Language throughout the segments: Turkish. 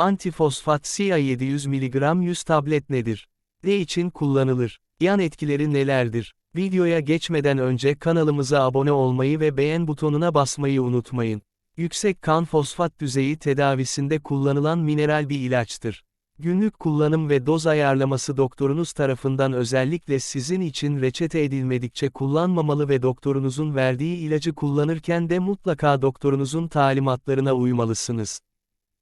Antifosfat SIA 700 mg 100 tablet nedir? Ne için kullanılır? Yan etkileri nelerdir? Videoya geçmeden önce kanalımıza abone olmayı ve beğen butonuna basmayı unutmayın. Yüksek kan fosfat düzeyi tedavisinde kullanılan mineral bir ilaçtır. Günlük kullanım ve doz ayarlaması doktorunuz tarafından özellikle sizin için reçete edilmedikçe kullanmamalı ve doktorunuzun verdiği ilacı kullanırken de mutlaka doktorunuzun talimatlarına uymalısınız.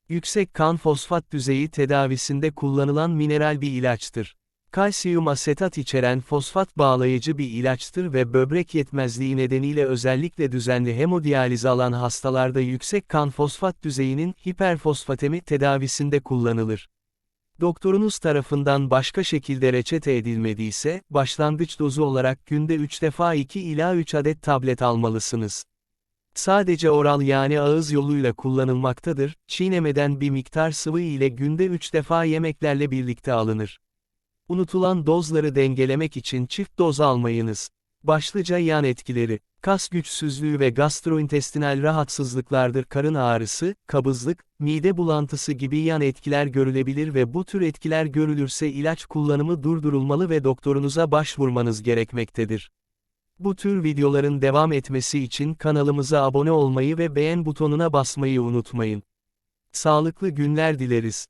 Yüksek kan fosfat düzeyi tedavisinde kullanılan mineral bir ilaçtır. Kalsiyum asetat içeren fosfat bağlayıcı bir ilaçtır ve böbrek yetmezliği nedeniyle özellikle düzenli hemodiyaliz alan hastalarda yüksek kan fosfat düzeyinin hiperfosfatemi tedavisinde kullanılır. Doktorunuz tarafından başka şekilde reçete edilmediyse, başlangıç dozu olarak günde 3 defa 2 ila 3 adet tablet almalısınız. Sadece oral yani ağız yoluyla kullanılmaktadır, çiğnemeden bir miktar sıvı ile günde 3 defa yemeklerle birlikte alınır. Unutulan dozları dengelemek için çift doz almayınız. Başlıca yan etkileri, kas güçsüzlüğü ve gastrointestinal rahatsızlıklardır karın ağrısı, kabızlık, mide bulantısı gibi yan etkiler görülebilir ve bu tür etkiler görülürse ilaç kullanımı durdurulmalı ve doktorunuza başvurmanız gerekmektedir. Bu tür videoların devam etmesi için kanalımıza abone olmayı ve beğen butonuna basmayı unutmayın. Sağlıklı günler dileriz.